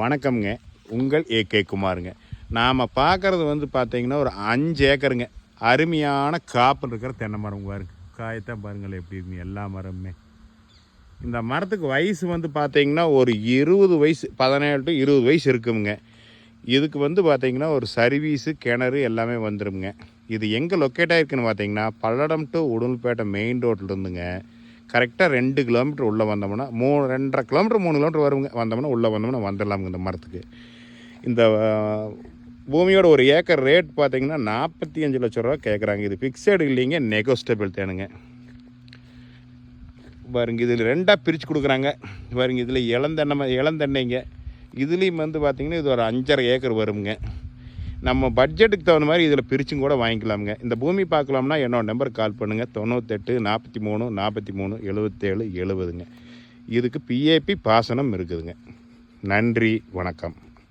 வணக்கம்ங்க. உங்கள் ஏகே குமாருங்க. நாம் பார்க்குறது வந்து பார்த்தீங்கன்னா ஒரு அஞ்சு ஏக்கருங்க. அருமையான காப்பில் இருக்கிற தென்னை மரம் பாருங்க காயத்தான் பாருங்களேன் எப்படி இருக்குங்க எல்லா மரமுமே. இந்த மரத்துக்கு வயசு வந்து பார்த்தீங்கன்னா ஒரு இருபது வயசு பதினேழு டு இருபது வயசு இருக்குங்க. இதுக்கு வந்து பார்த்தீங்கன்னா ஒரு சர்வீஸு கிணறு எல்லாமே வந்துருங்க இது எங்கே லொக்கேட் ஆகிருக்குன்னு பார்த்தீங்கன்னா பல்லடம் டு உடுமல்பேட்டை மெயின் ரோட்டில் இருந்துங்க. கரெக்டாக ரெண்டு கிலோமீட்டர் உள்ளே வந்தோம்னா மூ ரெண்டரை கிலோமீட்டர் மூணு கிலோமீட்டர் வருங்க வந்தோம்னா உள்ளே வந்தோம்னா வந்துடலாமுங்க இந்த மரத்துக்கு. இந்த பூமியோட ஒரு ஏக்கர் ரேட் பார்த்தீங்கன்னா நாற்பத்தி அஞ்சு லட்ச ரூபா கேட்குறாங்க இது ஃபிக்ஸடு இல்லைங்க நெகோஸ்டபிள் தேனுங்க. பாருங்க இதில் ரெண்டாக பிரித்து கொடுக்குறாங்க. பாருங்க இதில் இளந்தெண்ணெய் ம- இளந்தெண்ணெய்ங்க. இதுலேயும் வந்து பார்த்திங்கன்னா இது ஒரு அஞ்சரை ஏக்கர் வருங்க நம்ம பட்ஜெட்டுக்கு தகுந்த மாதிரி இதில் பிரிச்சும் கூட வாங்கிக்கலாமுங்க. இந்த பூமி பார்க்கலாம்னா என்னோட நம்பருக்கு கால் பண்ணுங்கள் தொண்ணூத்தெட்டு நாற்பத்தி மூணு நாற்பத்தி மூணு எழுபத்தேழு எழுபதுங்க இதுக்கு பிஏபி பாசனம் இருக்குதுங்க. நன்றி வணக்கம்.